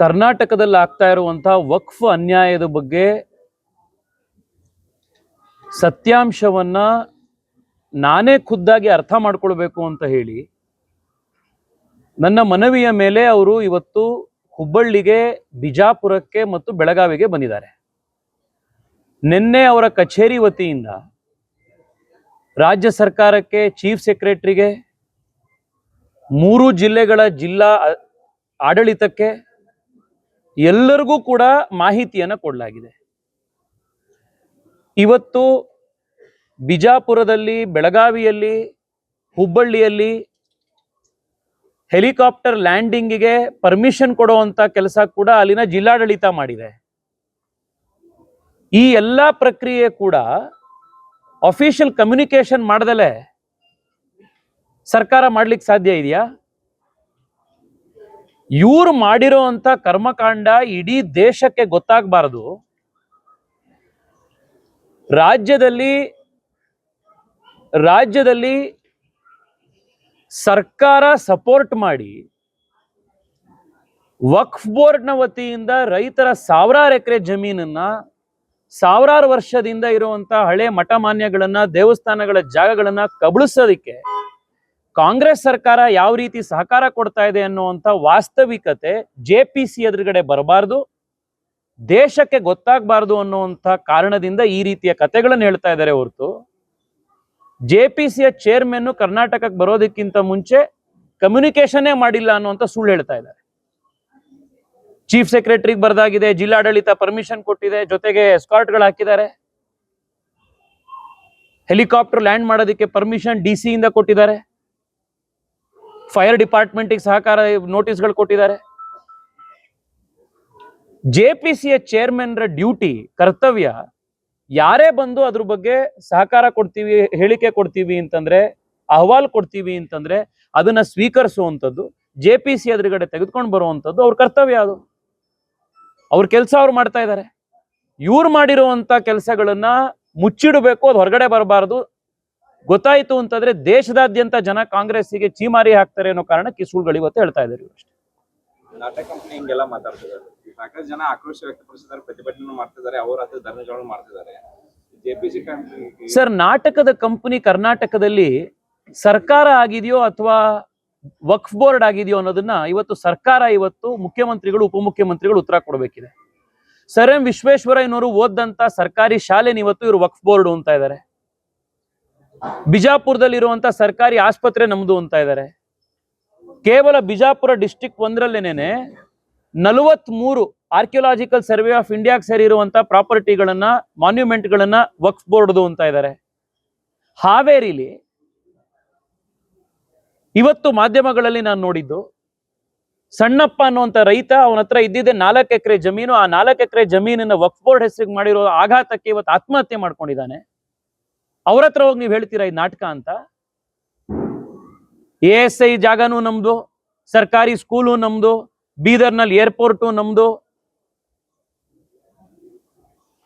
ಕರ್ನಾಟಕದಲ್ಲಿ ಆಗ್ತಾ ಇರುವಂತಹ ವಕ್ಫ್ ಅನ್ಯಾಯದ ಬಗ್ಗೆ ಸತ್ಯಾಂಶವನ್ನ ನಾನೇ ಖುದ್ದಾಗಿ ಅರ್ಥ ಮಾಡ್ಕೊಳ್ಬೇಕು ಅಂತ ಹೇಳಿ ನನ್ನ ಮನವಿಯ ಮೇಲೆ ಅವರು ಇವತ್ತು ಹುಬ್ಬಳ್ಳಿಗೆ, ಬಿಜಾಪುರಕ್ಕೆ ಮತ್ತು ಬೆಳಗಾವಿಗೆ ಬಂದಿದ್ದಾರೆ. ನಿನ್ನೆ ಅವರ ಕಚೇರಿ ವತಿಯಿಂದ ರಾಜ್ಯ ಸರ್ಕಾರಕ್ಕೆ, ಚೀಫ್ ಸೆಕ್ರೆಟರಿಗೆ, ಮೂರು ಜಿಲ್ಲೆಗಳ ಜಿಲ್ಲಾ ಆಡಳಿತಕ್ಕೆ ಎಲ್ಲರಿಗೂ ಕೂಡ ಮಾಹಿತಿಯನ್ನು ಕೊಡಲಾಗಿದೆ. ಇವತ್ತು ಬಿಜಾಪುರದಲ್ಲಿ, ಬೆಳಗಾವಿಯಲ್ಲಿ, ಹುಬ್ಬಳ್ಳಿಯಲ್ಲಿ ಹೆಲಿಕಾಪ್ಟರ್ ಲ್ಯಾಂಡಿಂಗಿಗೆ ಪರ್ಮಿಷನ್ ಕೊಡುವಂತ ಕೆಲಸ ಕೂಡ ಅಲ್ಲಿನ ಜಿಲ್ಲಾಡಳಿತ ಮಾಡಿದೆ. ಈ ಎಲ್ಲ ಪ್ರಕ್ರಿಯೆ ಕೂಡ ಅಫಿಷಿಯಲ್ ಕಮ್ಯುನಿಕೇಶನ್ ಮಾಡದಲೇ ಸರ್ಕಾರ ಮಾಡ್ಲಿಕ್ಕೆ ಸಾಧ್ಯ ಇದೆಯಾ? ಇವ್ರು ಮಾಡಿರೋ ಕರ್ಮಕಾಂಡ ಇಡೀ ದೇಶಕ್ಕೆ ಗೊತ್ತಾಗಬಾರದು. ರಾಜ್ಯದಲ್ಲಿ ರಾಜ್ಯದಲ್ಲಿ ಸರ್ಕಾರ ಸಪೋರ್ಟ್ ಮಾಡಿ, ವಕ್ಫ್ ಬೋರ್ಡ್ನ ವತಿಯಿಂದ ರೈತರ ಸಾವಿರಾರು ಎಕರೆ ಜಮೀನನ್ನ, ಸಾವಿರಾರು ವರ್ಷದಿಂದ ಇರುವಂತ ಹಳೆ ಮಠ ಮಾನ್ಯಗಳನ್ನ ದೇವಸ್ಥಾನಗಳ ಜಾಗಗಳನ್ನ ಕಬಳಿಸೋದಿಕ್ಕೆ ಕಾಂಗ್ರೆಸ್ ಸರ್ಕಾರ ಯಾವ ರೀತಿ ಸಹಕಾರ ಕೊಡ್ತಾ ಇದೆ ಅನ್ನುವಂಥ ವಾಸ್ತವಿಕತೆ ಜೆ ಪಿ ಸಿ ಎದುರುಗಡೆ ಬರಬಾರ್ದು, ದೇಶಕ್ಕೆ ಗೊತ್ತಾಗಬಾರ್ದು ಅನ್ನುವಂಥ ಕಾರಣದಿಂದ ಈ ರೀತಿಯ ಕತೆಗಳನ್ನು ಹೇಳ್ತಾ ಇದ್ದಾರೆ ಹೊರತು. ಜೆ ಪಿ ಸಿಯ ಚೇರ್ಮನ್ ಕರ್ನಾಟಕಕ್ಕೆ ಬರೋದಕ್ಕಿಂತ ಮುಂಚೆ ಕಮ್ಯುನಿಕೇಶನ್ನೇ ಮಾಡಿಲ್ಲ ಅನ್ನುವಂಥ ಸುಳ್ಳು ಹೇಳ್ತಾ ಇದ್ದಾರೆ. ಚೀಫ್ ಸೆಕ್ರೆಟರಿಗೆ ಬರ್ದಾಗಿದೆ, ಜಿಲ್ಲಾಡಳಿತ ಪರ್ಮಿಷನ್ ಕೊಟ್ಟಿದೆ, ಜೊತೆಗೆ ಎಸ್ಕಾರ್ಟ್ಗಳು ಹಾಕಿದ್ದಾರೆ. ಹೆಲಿಕಾಪ್ಟರ್ ಲ್ಯಾಂಡ್ ಮಾಡೋದಕ್ಕೆ ಪರ್ಮಿಷನ್ ಡಿ ಸಿಯಿಂದ ಕೊಟ್ಟಿದ್ದಾರೆ. ಫೈರ್ ಡಿಪಾರ್ಟ್ಮೆಂಟಿಗೆ ಸಹಕಾರ ನೋಟಿಸ್ಗಳು ಕೊಟ್ಟಿದ್ದಾರೆ. ಜೆ ಪಿ ಸಿಯ ಚೇರ್ಮನ್ರ ಡ್ಯೂಟಿ ಕರ್ತವ್ಯ, ಯಾರೇ ಬಂದು ಅದ್ರ ಬಗ್ಗೆ ಸಹಕಾರ ಕೊಡ್ತೀವಿ, ಹೇಳಿಕೆ ಕೊಡ್ತೀವಿ ಅಂತಂದ್ರೆ, ಅಹವಾಲ್ ಕೊಡ್ತೀವಿ ಅಂತಂದ್ರೆ, ಅದನ್ನ ಸ್ವೀಕರಿಸುವಂಥದ್ದು ಜೆ ಪಿ ಸಿ ಎದುರುಗಡೆ ತೆಗೆದುಕೊಂಡು ಬರುವಂಥದ್ದು ಅವ್ರ ಕರ್ತವ್ಯ ಅದು. ಅವ್ರ ಕೆಲಸ ಅವ್ರು ಮಾಡ್ತಾ ಇದ್ದಾರೆ. ಇವ್ರು ಮಾಡಿರುವಂತ ಕೆಲಸಗಳನ್ನ ಮುಚ್ಚಿಡಬೇಕು, ಅದು ಹೊರಗಡೆ ಬರಬಾರದು ಗೊತ್ತಾಯ್ತು ಅಂತಂದ್ರೆ ದೇಶದಾದ್ಯಂತ ಜನ ಕಾಂಗ್ರೆಸ್ಸಿಗೆ ಚೀಮಾರಿ ಹಾಕ್ತಾರೆ ಅನ್ನೋ ಕಾರಣಕ್ಕೆ ಸುಳ್ಳುಗಳು ಇವತ್ತು ಹೇಳ್ತಾ ಇದ್ದಾರೆ ಇವರು ಅಷ್ಟೇ. ಟಾಟಾ ಕಂಪನಿ ಹಿಂಗೆಲ್ಲ ಮಾತಾಡ್ತಿದ್ದಾರೆ. ಸಾಕಷ್ಟು ಜನ ಆಕ್ರೋಶ ವ್ಯಕ್ತಪಡಿಸಿದ್ದಾರೆ ಪ್ರತಿಭಟನೆ ಮಾಡ್ತಿದ್ದಾರೆ ಅವರ ಹತ್ರ ಧರಣಿಗಳನ್ನು ಮಾಡ್ತಿದ್ದಾರೆ. ಜೆಪಿಸಿ ಕಂಪನಿ ಸರ್ ನಾಟಕದ ಕಂಪನಿ ಕರ್ನಾಟಕದಲ್ಲಿ ಸರ್ಕಾರ ಆಗಿದೆಯೋ ಅಥವಾ ವಕ್ಫ್ ಬೋರ್ಡ್ ಆಗಿದೆಯೋ ಅನ್ನೋದನ್ನ ಇವತ್ತು ಸರ್ಕಾರ ಇವತ್ತು ಮುಖ್ಯಮಂತ್ರಿಗಳು ಉಪಮುಖ್ಯಮಂತ್ರಿಗಳು ಉತ್ತರ ಕೊಡಬೇಕಿದೆ. ಸರ್ ಎಂ ವಿಶ್ವೇಶ್ವರಯ್ಯನವರು ಓದಂತ ಸರ್ಕಾರಿ ಶಾಲೆನ ಇವತ್ತು ಇವರು ವಕ್ಫ್ ಬೋರ್ಡ್ ಅಂತ ಇದ್ದಾರೆ. ಬಿಜಾಪುರದಲ್ಲಿರುವಂತ ಸರ್ಕಾರಿ ಆಸ್ಪತ್ರೆ ನಮ್ದು ಅಂತ ಇದ್ದಾರೆ ಕೇವಲ ಬಿಜಾಪುರ ಡಿಸ್ಟಿಕ್ ಒಂದರಲ್ಲೇನೆ ನಲವತ್ಮೂರು ಆರ್ಕಿಯೋಲಾಜಿಕಲ್ ಸರ್ವೆ ಆಫ್ ಇಂಡಿಯಾಗೆ ಸೇರಿರುವಂತ ಪ್ರಾಪರ್ಟಿಗಳನ್ನ ಮಾನ್ಯುಮೆಂಟ್ಗಳನ್ನ ವಕ್ಫ್ ಬೋರ್ಡ್ದು ಅಂತ ಇದ್ದಾರೆ ಹಾವೇರಿಲಿ ಇವತ್ತು ಮಾಧ್ಯಮಗಳಲ್ಲಿ ನಾನು ನೋಡಿದ್ದು, ಸಣ್ಣಪ್ಪ ಅನ್ನುವಂತ ರೈತ ಅವನ ಹತ್ರ ಇದ್ದಿದ್ದೆ ನಾಲ್ಕು ಎಕರೆ ಜಮೀನು, ಆ ನಾಲ್ಕು ಎಕರೆ ಜಮೀನನ್ನ ವಕ್ಫ್ ಬೋರ್ಡ್ ಹೆಸರಿಗೆ ಮಾಡಿರೋ ಆಘಾತಕ್ಕೆ ಇವತ್ತು ಆತ್ಮಹತ್ಯೆ ಮಾಡ್ಕೊಂಡಿದ್ದಾನೆ. ಅವ್ರ ಹತ್ರ ಹೋಗಿ ನೀವು ಹೇಳ್ತೀರಾ ಈ ನಾಟಕ ಅಂತ? ಎ ಎಸ್ ಐ ಜಾಗನೂ ನಮ್ದು, ಸರ್ಕಾರಿ ಸ್ಕೂಲು ನಮ್ದು, ಬೀದರ್ನಲ್ಲಿ ಏರ್ಪೋರ್ಟು ನಮ್ದು,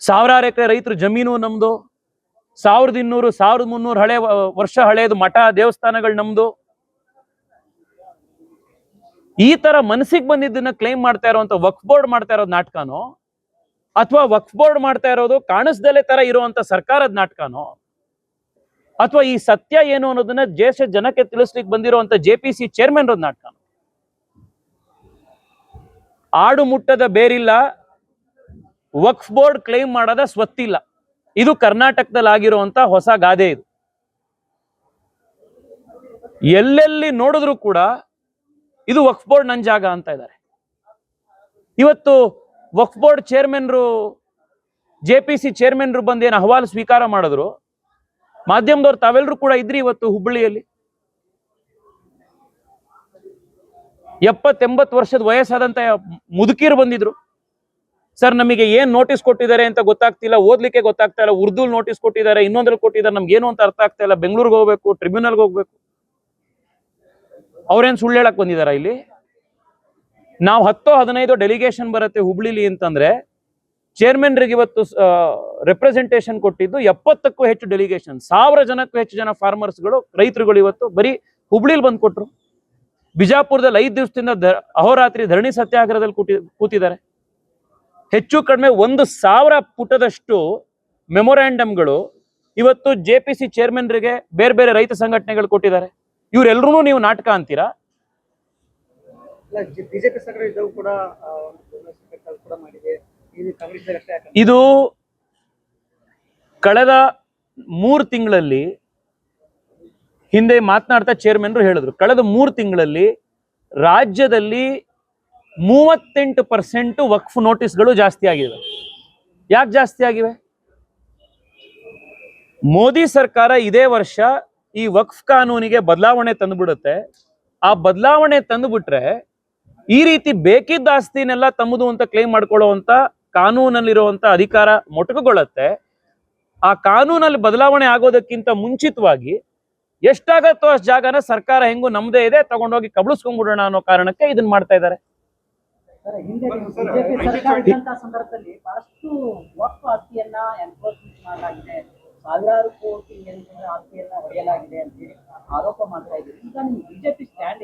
ಸಾವಿರಾರು ಎಕರೆ ರೈತರ ಜಮೀನು ನಮ್ದು, ಸಾವಿರದ ಇನ್ನೂರು, ಸಾವಿರದ ಮುನ್ನೂರು ಹಳೆ ವರ್ಷ ಹಳೆಯದು ಮಠ, ದೇವಸ್ಥಾನಗಳು ನಮ್ದು. ಈ ತರ ಮನಸ್ಸಿಗೆ ಬಂದಿದ್ದನ್ನ ಕ್ಲೈಮ್ ಮಾಡ್ತಾ ಇರೋ ವಕ್ಫ್ ಬೋರ್ಡ್ ಮಾಡ್ತಾ ಇರೋದು ನಾಟಕನೋ, ಅಥವಾ ವಕ್ಫ್ ಬೋರ್ಡ್ ಮಾಡ್ತಾ ಇರೋದು ಕಾಣಿಸ್ದಲೆ ತರ ಇರುವಂತ ಸರ್ಕಾರದ ನಾಟಕನೋ ಅಥವಾ ಈ ಸತ್ಯ ಏನು ಅನ್ನೋದನ್ನ ದೇಶ ಜನಕ್ಕೆ ತಿಳಿಸ್ಲಿಕ್ಕೆ ಬಂದಿರುವಂತ ಜೆ ಪಿ ಸಿ ಚೇರ್ಮನ್ ನಾಟಕ. ಆಡು ಮುಟ್ಟದ ಬೇರಿಲ್ಲ, ವಕ್ಫ್ ಬೋರ್ಡ್ ಕ್ಲೈಮ್ ಮಾಡದ ಸ್ವತ್ತಿಲ್ಲ. ಇದು ಕರ್ನಾಟಕದಲ್ಲಿ ಆಗಿರುವಂತ ಹೊಸ ಗಾದೆ ಇದು. ಎಲ್ಲೆಲ್ಲಿ ನೋಡಿದ್ರು ಕೂಡ ಇದು ವಕ್ಫ್ ಬೋರ್ಡ್ ನನ್ನ ಜಾಗ ಅಂತ ಇದ್ದಾರೆ ಇವತ್ತು ವಕ್ಫ್ ಬೋರ್ಡ್ ಚೇರ್ಮನ್ರು ಜೆ ಪಿ ಸಿ ಚೇರ್ಮನ್ರು ಬಂದು ಏನು ಅಹವಾಲು ಸ್ವೀಕಾರ ಮಾಡಿದ್ರು ಮಾಧ್ಯಮದವ್ರು ತಾವೆಲ್ಲರೂ ಕೂಡ ಇದ್ರಿ ಇವತ್ತು ಹುಬ್ಬಳ್ಳಿಯಲ್ಲಿ? ಎಪ್ಪತ್ತೆಂಬತ್ತು ವರ್ಷದ ವಯಸ್ಸಾದಂತ ಮುದುಕಿರು ಬಂದಿದ್ರು. ಸರ್, ನಮಗೆ ಏನ್ ನೋಟಿಸ್ ಕೊಟ್ಟಿದ್ದಾರೆ ಅಂತ ಗೊತ್ತಾಗ್ತಿಲ್ಲ, ಓದ್ಲಿಕ್ಕೆ ಗೊತ್ತಾಗ್ತಾ ಇಲ್ಲ ಉರ್ದು ನೋಟಿಸ್ ಕೊಟ್ಟಿದ್ದಾರೆ, ಇನ್ನೊಂದ್ರಲ್ಲಿ ಕೊಟ್ಟಿದ್ದಾರೆ, ನಮ್ಗೆ ಏನು ಅಂತ ಅರ್ಥ ಆಗ್ತಾ ಇಲ್ಲ. ಬೆಂಗಳೂರಿಗೆ ಹೋಗ್ಬೇಕು ಟ್ರಿಬ್ಯುನಲ್ಗೆ ಹೋಗ್ಬೇಕು. ಅವ್ರೇನ್ ಸುಳ್ಳು ಹೇಳಕ್ ಬಂದಿದಾರ ಇಲ್ಲಿ? ನಾವು ಹತ್ತೋ ಹದಿನೈದು ಡೆಲಿಗೇಷನ್ ಬರುತ್ತೆ ಹುಬ್ಳಿಲಿ ಅಂತಂದ್ರೆ ಚೇರ್ಮನ್ರಿಗೆ ಇವತ್ತು ರೆಪ್ರೆಸೆಂಟೇಷನ್ ಕೊಟ್ಟಿದ್ದು ಎಪ್ಪತ್ತಕ್ಕೂ ಹೆಚ್ಚು ಡೆಲಿಗೇಷನ್ ಸಾವಿರ ಜನಕ್ಕೂ ಹೆಚ್ಚು ಜನ ಫಾರ್ಮರ್ಸ್ಗಳು ರೈತರುಗಳು ಇವತ್ತು ಬರೀ ಹುಬ್ಳಿಲಿ ಬಂದು ಕೊಟ್ರು. ಬಿಜಾಪುರದಲ್ಲಿ ಐದು ದಿವಸದಿಂದ ಅಹೋರಾತ್ರಿ ಧರಣಿ ಸತ್ಯಾಗ್ರಹದಲ್ಲಿ ಕೂತಿ ಕೂತಿದ್ದಾರೆ. ಹೆಚ್ಚು ಕಡಿಮೆ ಒಂದು ಸಾವಿರ ಪುಟದಷ್ಟು ಮೆಮೊರ್ಯಾಂಡಮ್ಗಳು ಇವತ್ತು ಜೆ ಪಿ ಸಿ ಚೇರ್ಮನ್ರಿಗೆ ಬೇರೆ ಬೇರೆ ರೈತ ಸಂಘಟನೆಗಳು ಕೊಟ್ಟಿದ್ದಾರೆ. ಇವರೆಲ್ಲರೂ ನೀವು ನಾಟಕ ಅಂತೀರಾ? ಬಿಜೆಪಿ ಸರ್ಕಾರ ಕೂಡ ಮಾಡಿದೆ. ಇದು ಕಳೆದ ಮೂರು ತಿಂಗಳಲ್ಲಿ ಹಿಂದೆ ಮಾತನಾಡ್ತಾ ಚೇರ್ಮನ್ರು ಹೇಳಿದ್ರು. ಕಳೆದ ಮೂರು ತಿಂಗಳಲ್ಲಿ ರಾಜ್ಯದಲ್ಲಿ ಮೂವತ್ತೆಂಟು ಪರ್ಸೆಂಟ್ ವಕ್ಫ್ ನೋಟಿಸ್ಗಳು ಜಾಸ್ತಿ ಆಗಿವೆ. ಯಾಕೆ ಜಾಸ್ತಿ ಆಗಿವೆ? ಮೋದಿ ಸರ್ಕಾರ ಇದೇ ವರ್ಷ ಈ ವಕ್ಫ್ ಕಾನೂನಿಗೆ ಬದಲಾವಣೆ ತಂದುಬಿಡುತ್ತೆ. ಆ ಬದಲಾವಣೆ ತಂದುಬಿಟ್ರೆ ಈ ರೀತಿ ಬೇಕಿದ್ದ ಆಸ್ತಿನೆಲ್ಲ ತಮ್ಮದು ಅಂತ ಕ್ಲೇಮ್ ಮಾಡ್ಕೊಳ್ಳುವಂತ ಕಾನೂನಲ್ಲಿರುವಂತ ಅಧಿಕಾರ ಮೊಟಕುಗೊಳ್ಳುತ್ತೆ. ಆ ಕಾನೂನಲ್ಲಿ ಬದಲಾವಣೆ ಆಗೋದಕ್ಕಿಂತ ಮುಂಚಿತವಾಗಿ ಎಷ್ಟಾಗತ್ತೋ ಅಷ್ಟು ಜಾಗನ ಸರ್ಕಾರ ಹೆಂಗು ನಮ್ದೇ ಇದೆ, ತಗೊಂಡೋಗಿ ಕಬಳಿಸ್ಕೊಂಡ್ಬಿಡೋಣ ಅನ್ನೋ ಕಾರಣಕ್ಕೆ ಇದನ್ನ ಮಾಡ್ತಾ ಇದ್ದಾರೆ ಆರೋಪ ಮಾಡ್ತಾ ಇದ್ದೀರಿ. ಈಗ ಬಿಜೆಪಿ ಸ್ಟ್ಯಾಂಡ್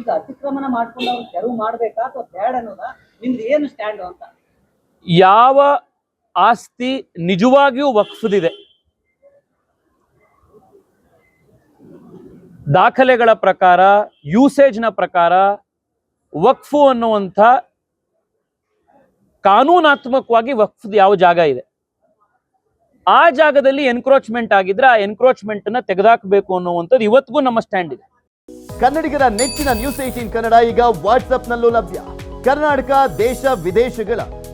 ಈಗ ಅತಿಕ್ರಮಣ ಮಾಡ್ಕೊಂಡು ಅವ್ರು ತೆರವು ಮಾಡ್ಬೇಕಾ ಅಥವಾ ಬೇಡ ಅನ್ನೋದ? ನಿಮ್ದು ಏನು ಸ್ಟ್ಯಾಂಡ್ ಅಂತ? ಯಾವ ಆಸ್ತಿ ನಿಜವಾಗಿಯೂ ವಕ್ಫದಿದೆ. ದಾಖಲೆಗಳ ಪ್ರಕಾರ ಯೂಸೇಜ್ನ ಪ್ರಕಾರ ವಕ್ಫು ಅನ್ನುವಂಥ ಕಾನೂನಾತ್ಮಕವಾಗಿ ವಕ್ಫ್ ಯಾವ ಜಾಗ ಇದೆ. ಆ ಜಾಗದಲ್ಲಿ ಎನ್ಕ್ರೋಚ್ಮೆಂಟ್ ಆಗಿದ್ರೆ ಆ ಎನ್ಕ್ರೋಚ್ಮೆಂಟ್ನ ತೆಗೆದಾಕಬೇಕು ಅನ್ನುವಂಥದ್ದು ಇವತ್ತಿಗೂ ನಮ್ಮ ಸ್ಟ್ಯಾಂಡ್ ಇದೆ. ಕನ್ನಡಿಗರ ನೆಚ್ಚಿನ ನ್ಯೂಸ್ ಏಟೀನ್ ಕನ್ನಡ ಈಗ ವಾಟ್ಸ್ಆಪ್ನಲ್ಲೂ ಲಭ್ಯ. ಕರ್ನಾಟಕ, ದೇಶ, ವಿದೇಶಗಳ